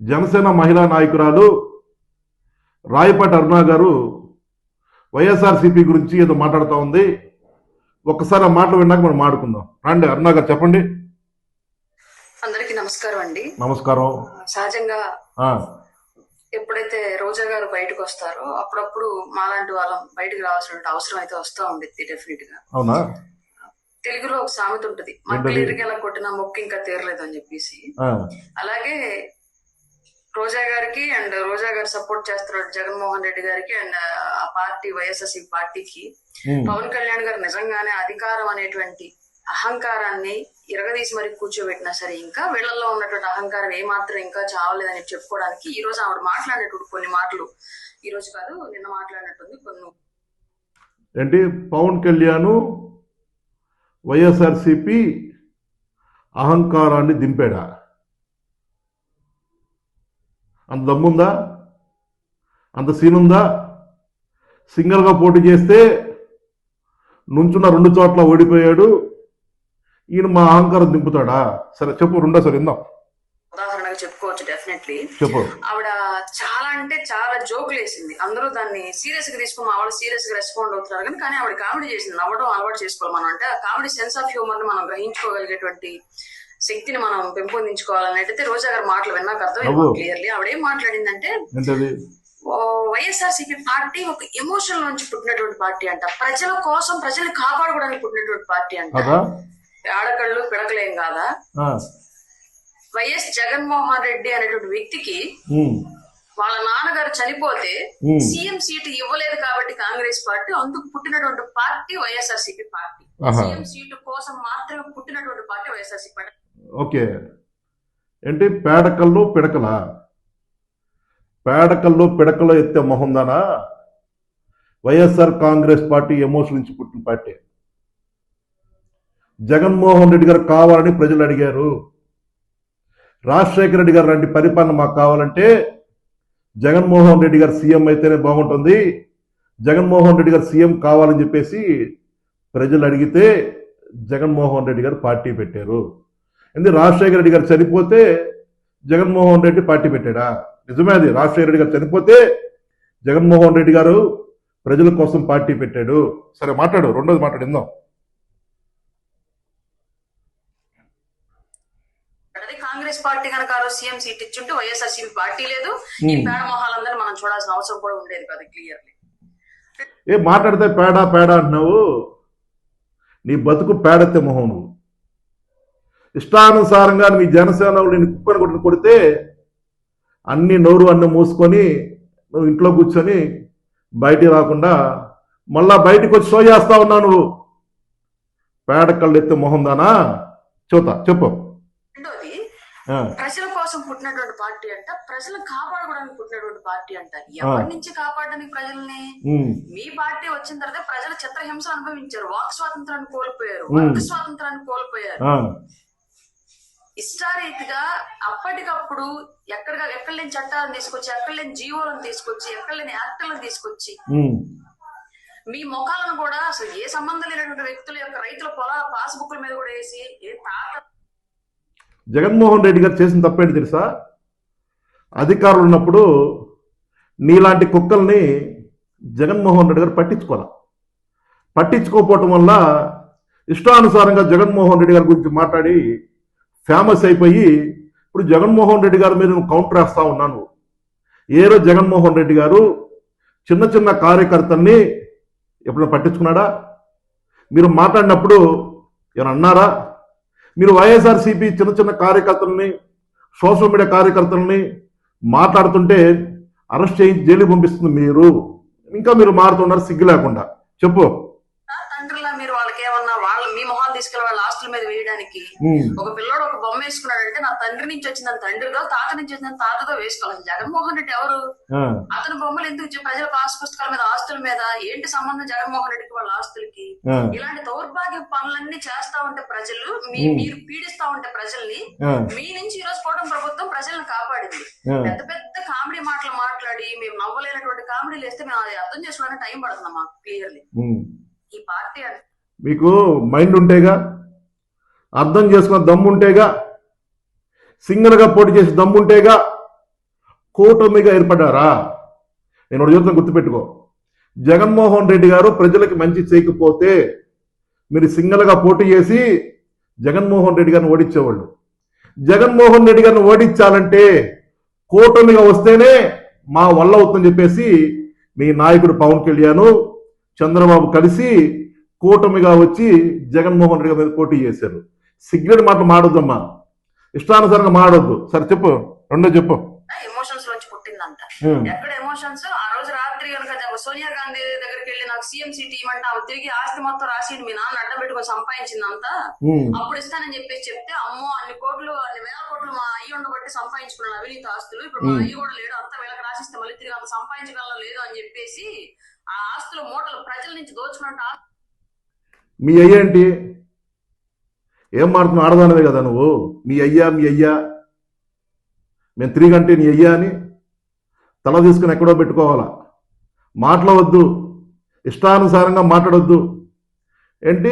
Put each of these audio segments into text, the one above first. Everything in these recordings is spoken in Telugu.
జనసేన మహిళా నాయకురాలు రాయపాటి అరుణ గారు వైఎస్ఆర్సీపీ గురించి ఏదో మాట్లాడుతూ ఉంది. ఒక్కసారి ఆ మాటలు విన్నాక మనం మాట్లాడుకుందాం. రండి అరుణ గారు చెప్పండి. అందరికీ నమస్కారం అండి. నమస్కారం. సహజంగా ఎప్పుడైతే రోజా గారు బయటకు వస్తారో అప్పుడప్పుడు మాలాంటి వాళ్ళం బయటకు రావాల్సిన అవసరం అయితే వస్తూ ఉండిద్ది డెఫినెట్గా అవునా? తెలుగులో ఒక సామెత ఉంటది? మక్కలు ఇరిగేలా కొట్టిన మొక్కు ఇంకా తీరలేదు అని చెప్పేసి. అలాగే రోజా గారికి అండ్ రోజా గారు సపోర్ట్ చేస్తున్న జగన్మోహన్ రెడ్డి గారికి అండ్ ఆ పార్టీ వైఎస్ఆర్సీ పార్టీకి. ఉమ్, పవన్ కళ్యాణ్ గారు నిజంగానే అధికారం అనేటువంటి అహంకారాన్ని ఇరగదీసి మరి కూర్చోబెట్టినా సరే ఇంకా వీళ్ళల్లో ఉన్నటువంటి అహంకారం ఏమాత్రం ఇంకా చావలేదని చెప్పుకోవడానికి ఈ రోజు ఆవిడ మాట్లాడేటువంటి కొన్ని మాటలు. ఈ రోజు కాదు నిన్న మాట్లాడినట్టుంది కొన్ని. ఏంటి? పవన్ కళ్యాణ్ వైఎస్ఆర్సీపీ అహంకారాన్ని దింపాడా? అంత దమ్ముందా? అంత సీన్ ఉందా సింగిల్గా పోటీ చేస్తే నుంచున్న రెండు చోట్ల ఓడిపోయాడు. ఈయన మా అహంకారం దింపుతాడా? సరే చెప్పు రెండో సరే ఇందాం ఉదాహరణగా చెప్పుకోవచ్చు డెఫినెట్లీ చెప్పు. ఆవిడ చాలా అంటే చాలా జోకులు వేసింది. అందరూ దాన్ని సీరియస్గా తీసుకుని వాళ్ళు సీరియస్గా రెస్పాండ్ అవుతున్నారు కానీ కానీ ఆవిడ కామెడీ చేసింది. నవ్వడం అలవాటు చేసుకోవాలి మనం. అంటే ఆ కామెడీ సెన్స్ ఆఫ్ హ్యూమర్ని మనం గ్రహించుకోగలిగేటువంటి శక్తిని మనం పెంపొందించుకోవాలనేటైతే రోజా గారి మాటలు విన్నాక అర్థం. క్లియర్లీ ఆవిడ ఏం మాట్లాడిందంటే వైఎస్ఆర్సీపీ పార్టీ ఒక ఎమోషన్ నుంచి పుట్టినటువంటి పార్టీ అంట. ప్రజల కోసం ప్రజల్ని కాపాడుకోవడానికి పుట్టినటువంటి పార్టీ అంట. ఆడకళ్ళు పిడకలేం కాదా? వైఎస్ జగన్మోహన్ రెడ్డి అనేటువంటి వ్యక్తికి వాళ్ళ నాన్నగారు చనిపోతే సీఎం సీటు ఇవ్వలేదు కాబట్టి కాంగ్రెస్ పార్టీ అందుకు పుట్టినటువంటి party YSRCP party. CM seat కోసం మాత్రమే పుట్టినటువంటి పార్టీ వైఎస్ఆర్సీ పార్టీ. ఓకే. ఏంటి? పేడకల్లో పిడకలా? పేడకల్లో పిడకలో ఎత్తే మొహందానా వైఎస్ఆర్ కాంగ్రెస్ పార్టీ ఎమోషన్ నుంచి పుట్టిన పార్టీ. జగన్మోహన్ రెడ్డి గారు కావాలని ప్రజలు అడిగారు. రాజశేఖర రెడ్డి గారు లాంటి పరిపాలన మాకు కావాలంటే జగన్మోహన్ రెడ్డి గారు సీఎం అయితేనే బాగుంటుంది. జగన్మోహన్ రెడ్డి గారు సీఎం కావాలని చెప్పేసి ప్రజలు అడిగితే జగన్మోహన్ రెడ్డి గారు పార్టీ పెట్టారు. ఎందుకు రాజశేఖర రెడ్డి గారు చనిపోతే జగన్మోహన్ రెడ్డి పార్టీ పెట్టాడా? నిజమే అది. రాజశేఖర రెడ్డి గారు చనిపోతే జగన్మోహన్ రెడ్డి గారు ప్రజల కోసం పార్టీ పెట్టాడు. సరే మాట్లాడు. రెండోది మాట్లాడిందాం కాంగ్రెస్ పార్టీ కనుక ఆ రోజు సీఎం సీట్ ఇచ్చుంటే వైఎస్ఆర్సీపీ పార్టీ లేదు. ఈ. పేడ మొహాలందరూ మనం చూడాల్సిన అవసరం కూడా ఉండేది కదా క్లియర్లీ. ఏ మాట్లాడితే పేడ పేడ అంటున్నావు. నీ బతుకు పేడెత్తే మొహం నువ్వు. ఇష్టానుసారంగా మీ జనసేన నిన్ను కుక్కని కొట్టుని కొడితే అన్ని నోరు అన్ని మూసుకొని నువ్వు ఇంట్లో కూర్చొని బయటికి రాకుండా మళ్ళా బయటికి వచ్చి షో చేస్తా ఉన్నావు నువ్వు. పేడ కళ్ళు ఎత్తే మొహం దానా? చూతా చెప్పు. ప్రజల కోసం పుట్టినటువంటి పార్టీ అంట ప్రజలను కాపాడుకోవడానికి పుట్టినటువంటి పార్టీ అంట. ఎవరి నుంచి కాపాడడానికి ప్రజల్ని? మీ పార్టీ వచ్చిన తర్వాత ప్రజలు చిత్రహింసలు అనుభవించారు వాక్ స్వాతంత్రాన్ని కోల్పోయారు. వాక్ స్వాతంత్రాన్ని కోల్పోయారు. ఇష్టారీతిగా అప్పటికప్పుడు ఎక్కడ ఎక్కడి లేని చట్టాలను తీసుకొచ్చి ఎక్కడ లేని జీవోలను తీసుకొచ్చి ఎక్కడ లేని యాక్టర్లను తీసుకొచ్చి మీ ముఖాలను కూడా అసలు ఏ సంబంధం లేనటువంటి వ్యక్తుల యొక్క రైతుల పొలాల పాస్బుక్ల మీద కూడా వేసి ఏ తాత జగన్మోహన్ రెడ్డి గారు చేసిన తప్పేంటి తెలుసా? అధికారులు ఉన్నప్పుడు నీలాంటి కుక్కల్ని జగన్మోహన్ రెడ్డి గారు పట్టించుకోవాలి. పట్టించుకోకపోవటం వల్ల ఇష్టానుసారంగా జగన్మోహన్ రెడ్డి గారి గురించి మాట్లాడి ఫేమస్ అయిపోయి ఇప్పుడు జగన్మోహన్ రెడ్డి గారి మీద కౌంటర్ వేస్తా ఉన్నాను. ఏ రోజు జగన్మోహన్ రెడ్డి గారు చిన్న చిన్న కార్యకర్తల్ని ఎప్పుడైనా పట్టించుకున్నాడా? మీరు మాట్లాడినప్పుడు ఏమైనా అన్నారా? మీరు వైఎస్ఆర్సీపీ చిన్న చిన్న కార్యకర్తల్ని సోషల్ మీడియా కార్యకర్తల్ని మాట్లాడుతుంటే అరెస్ట్ చేయించి జైలు పంపిస్తుంది మీరు. ఇంకా మీరు మారుతున్నారు సిగ్గు లేకుండా. చెప్పు తండ్రిలా మీరు వాళ్ళకి ఏమన్నా వాళ్ళ మీ మొహాలు ఆస్తుల మీద వేయడానికి. ఒక పిల్లోడు ఒక బొమ్మ వేసుకున్నాడంటే నా తండ్రి నుంచి వచ్చిన తండ్రితో తాత నుంచి వచ్చిన తాతతో వేసుకోవాలి. జగన్మోహన్ రెడ్డి ఎవరు? అతని బొమ్మలు ఎందుకు ప్రజల పాస్ పుస్తకాల మీద ఆస్తుల మీద ఏంటి సంబంధం జగన్మోహన్ రెడ్డికి వాళ్ళ ఆస్తులకి? ఇలాంటి దౌర్భాగ్య పనులన్నీ చేస్తా ఉంటే ప్రజలు మీ. మీరు పీడిస్తా ఉంటే ప్రజల్ని మీ నుంచి ఈ రోజు కూటమి ప్రభుత్వం ప్రజలను కాపాడింది. పెద్ద పెద్ద కామెడీ మాటలు మాట్లాడి మేము నవ్వలేనటువంటి కామెడీలు వేస్తే మేము అది అర్థం చేసుకోవడానికి టైం పడుతుంది మాకు క్లియర్లీ. ఈ పార్టీ అంటే మీకు మైండ్ ఉంటేగా అర్థం చేసుకున్న దమ్ము ఉంటేగా పోటీ చేసి దమ్ము ఉంటేగా కూటమిగా ఏర్పడ్డారా? నేను ఒక చూద్దాం గుర్తుపెట్టుకో. జగన్మోహన్ రెడ్డి గారు ప్రజలకి మంచి చేయకపోతే మీరు సింగల్గా పోటీ చేసి జగన్మోహన్ రెడ్డి గారిని ఓడించేవాళ్ళు. జగన్మోహన్ రెడ్డి గారిని ఓడించాలంటే కూటమిగా వస్తేనే మా వల్ల అవుతుందని చెప్పేసి మీ నాయకుడు పవన్ కళ్యాణ్ చంద్రబాబు కలిసి కూటమిగా వచ్చి జగన్మోహన్ రెడ్డి గారి మీద పోటీ చేశారు. సిగ్నెట్ మాట మాడొద్దమ్మా. ఇష్టానుసారంగా మాడొద్దు. సరే చెప్పు. రెండో చెప్పు. ఎమోషన్స్ లోంచి పుట్టిందంట ఎక్కడ ఎమోషన్స్ ఆ రోజు రాత్రి కనుక సోనియా గాంధీ దగ్గరికి వెళ్ళి నాకు సీఎం సీట్ ఇవ్వమంటే ఆమె తిరిగి ఆస్తి మొత్తం రాసి మీ నాన్న అడ్డం పెట్టుకొని సంపాదించిందంతా. అప్పుడు ఇస్తానని చెప్పేసి చెప్తే అమ్మో అన్ని కోట్లు అన్ని వేల కోట్లు మా అయ్యి ఉండబట్టి సంపాదించుకున్నాను అవినీతి ఆస్తులు. ఇప్పుడు మా. అయ్యి కూడా లేడు అంతా వీళ్ళకి రాసిస్తే మళ్ళీ తిరిగి అంత సంపాదించగల లేదు అని చెప్పేసి ఆ ఆస్తులు మూటలు ప్రజల నుంచి దోచుకున్నట్టు మీ అయ్య ఏంటి? ఏం మాడుతున్నావు ఆడదానవే కదా నువ్వు? మీ అయ్యా మీ అయ్యా. మేము తిరిగి నీ అయ్యా అని తల తీసుకుని ఎక్కడో పెట్టుకోవాలా? మాట్లాడవద్దు ఇష్టానుసారంగా మాట్లాడొద్దు. ఏంటి?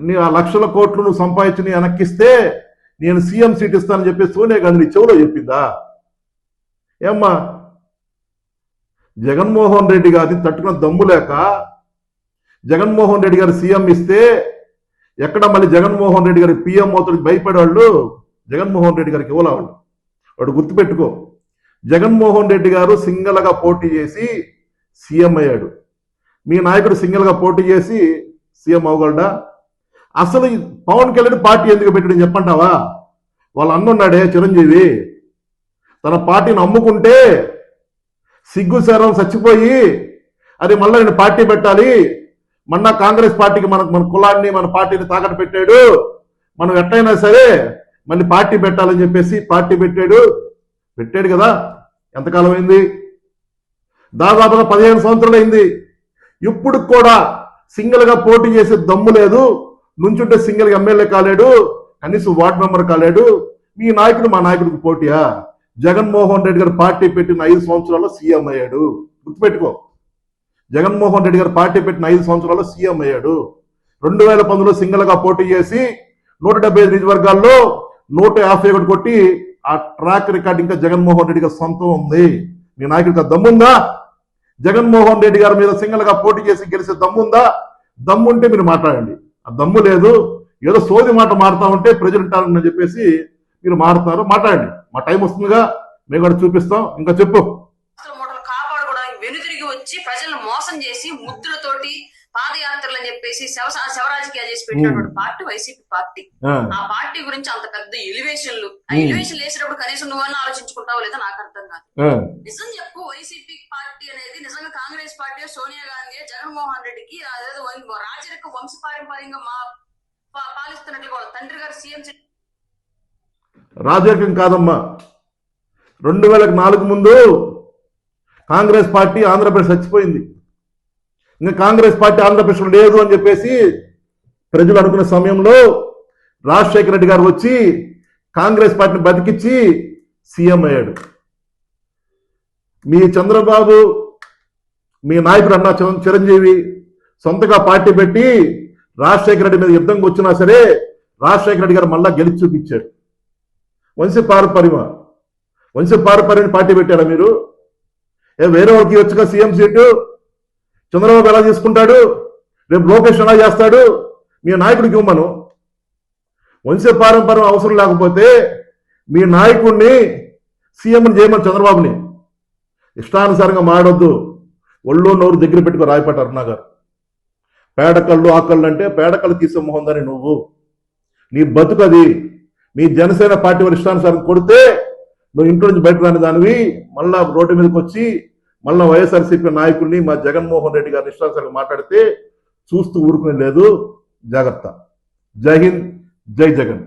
నీ ఆ లక్షల కోట్లు నువ్వు సంపాదించి వెనక్కిస్తే నేను సీఎం సీట్ ఇస్తానని చెప్పి సోనియా గాంధీ నీ చెవులో చెప్పిందా? ఏమ్మా? జగన్మోహన్ రెడ్డి గారిని తట్టుకున్న దమ్ము లేక జగన్మోహన్ రెడ్డి గారు సీఎం ఇస్తే ఎక్కడ మళ్ళీ జగన్మోహన్ రెడ్డి గారి పిఎం అవుతాడు భయపడేవాళ్ళు జగన్మోహన్ రెడ్డి గారికి ఇవ్వలేవాళ్ళు వాడు గుర్తుపెట్టుకో. జగన్మోహన్ రెడ్డి గారు సింగల్గా పోటీ చేసి సీఎం అయ్యాడు. మీ నాయకుడు సింగల్గా పోటీ చేసి సీఎం అవ్వగలడా అసలు పవన్ కళ్యాణ్ పార్టీ ఎందుకు పెట్టాడు చెప్పంటావా? వాళ్ళ అన్నున్నాడే చిరంజీవి. తన పార్టీని అమ్ముకుంటే సిగ్గు శరం చచ్చిపోయి అది మళ్ళీ నేను పార్టీ పెట్టాలి మొన్న కాంగ్రెస్ పార్టీకి మనకు మన కులాన్ని మన పార్టీని తాకట్టు పెట్టాడు. మనం ఎట్లయినా సరే మళ్ళీ పార్టీ పెట్టాలని చెప్పేసి పార్టీ పెట్టాడు. పెట్టాడు కదా. ఎంతకాలం అయింది? దాదాపుగా పదిహేను సంవత్సరాలు అయింది. ఇప్పుడు కూడా సింగిల్గా పోటీ చేసే దమ్ము లేదు. నుంచుంటే సింగిల్గా ఎమ్మెల్యే కాలేడు. కనీసం వార్డు మెంబర్ కాలేడు. మీ నాయకుడు మా నాయకుడికి పోటీయా? జగన్మోహన్ రెడ్డి గారు పార్టీ పెట్టిన ఐదు సంవత్సరాల్లో సీఎం అయ్యాడు. గుర్తుపెట్టుకో. జగన్మోహన్ రెడ్డి గారు పార్టీ పెట్టిన ఐదు సంవత్సరాల్లో సీఎం అయ్యాడు. రెండు వేల పంతొమ్మిదిలో సింగిల్గా పోటీ చేసి నూట డెబ్బై ఐదు నియోజకవర్గాల్లో నూట యాభై ఒకటి కొట్టి ఆ ట్రాక్ రికార్డ్ ఇంకా జగన్మోహన్ రెడ్డి గారు సొంతం ఉంది. మీ నాయకుడికి దమ్ముందా? జగన్మోహన్ రెడ్డి గారి మీద సింగిల్గా పోటీ చేసి గెలిచే దమ్ముందా? దమ్ముంటే మీరు మాట్లాడండి. ఆ దమ్ము లేదు. ఏదో సోది మాట మారుతా ఉంటే ప్రజలు ఉంటారని చెప్పేసి మీరు మారుతారు. మాట్లాడండి. మా టైం వస్తుందిగా. మేము కూడా చూపిస్తాం. ఇంకా చెప్పు. కాపాడుకోవడానికి వెనుతిరిగి వచ్చి ప్రజలను మోసం చేసి ముద్దులతోటి పాదయాత్రలు అని చెప్పేసి శవ శవరాజకీయాలు చేసి పెట్టినటువంటి పార్టీ వైసీపీ పార్టీ. ఆ, పార్టీ గురించి అంత పెద్ద ఎలివేషన్లు. ఆ. ఎలివేషన్ వేసినప్పుడు కనీసం నువ్వన్నా ఆలోచించుకుంటావో లేదో నాకు అర్థం కాదు. నిజం చెప్పు వైసీపీ పార్టీ అనేది నిజంగా కాంగ్రెస్ పార్టీ సోనియా గాంధీ జగన్మోహన్ రెడ్డికి అదేదో వం- రాజరిక వంశపారంపర్యంగా మా పా- పాలిస్తున్నట్లుగా వాళ్ళ తండ్రి గారు సీఎం రాజకీయం కాదమ్మా. రెండు వేలకు నాలుగు ముందు కాంగ్రెస్ పార్టీ ఆంధ్రప్రదేశ్ చచ్చిపోయింది. ఇంకా కాంగ్రెస్ పార్టీ ఆంధ్రప్రదేశ్లో లేదు అని చెప్పేసి ప్రజలు అనుకునే సమయంలో రాజశేఖర రెడ్డి గారు వచ్చి కాంగ్రెస్ పార్టీని బతికిచ్చి సీఎం అయ్యాడు. మీ చంద్రబాబు మీ నాయకుడు అన్న చిరంజీవి సొంతగా పార్టీ పెట్టి రాజశేఖర రెడ్డి మీద యుద్ధంకి వచ్చినా సరే రాజశేఖర రెడ్డి గారు మళ్ళా గెలిచి చూపించాడు. వంశ పారపరిమ వంశ పారపర్యం పార్టీ పెట్టారా మీరు? ఏ వేరే వాళ్ళకి వచ్చుగా సీఎం సీటు? చంద్రబాబు ఎలా తీసుకుంటాడు? రేపు లోకేష్ ఎలా చేస్తాడు? మీ నాయకుడికి ఇవ్వమను. వంశ పారంపర్యం అవసరం లేకపోతే మీ నాయకుడిని సీఎం చేయమని చంద్రబాబుని. ఇష్టానుసారంగా మాడొద్దు ఒళ్ళు నోరు దగ్గర పెట్టుకో రాయపాటి అరుణా గారు. పేడకళ్ళు ఆకళ్ళు అంటే పేడకళ్ళు తీసే మొహందని నువ్వు. నీ బతుకది మీ జనసేన పార్టీ వారి ఇష్టానుసారం కొడితే నువ్వు ఇంట్లో నుంచి బయట రాని దానివి మళ్ళా రోడ్డు మీదకి వచ్చి మళ్ళీ వైఎస్ఆర్సీపీ నాయకుల్ని మా జగన్మోహన్ రెడ్డి గారు ఇష్టానుసారంగా మాట్లాడితే చూస్తూ ఊరుకునే లేదు. జాగ్రత్త. జై హింద్ జై జగన్.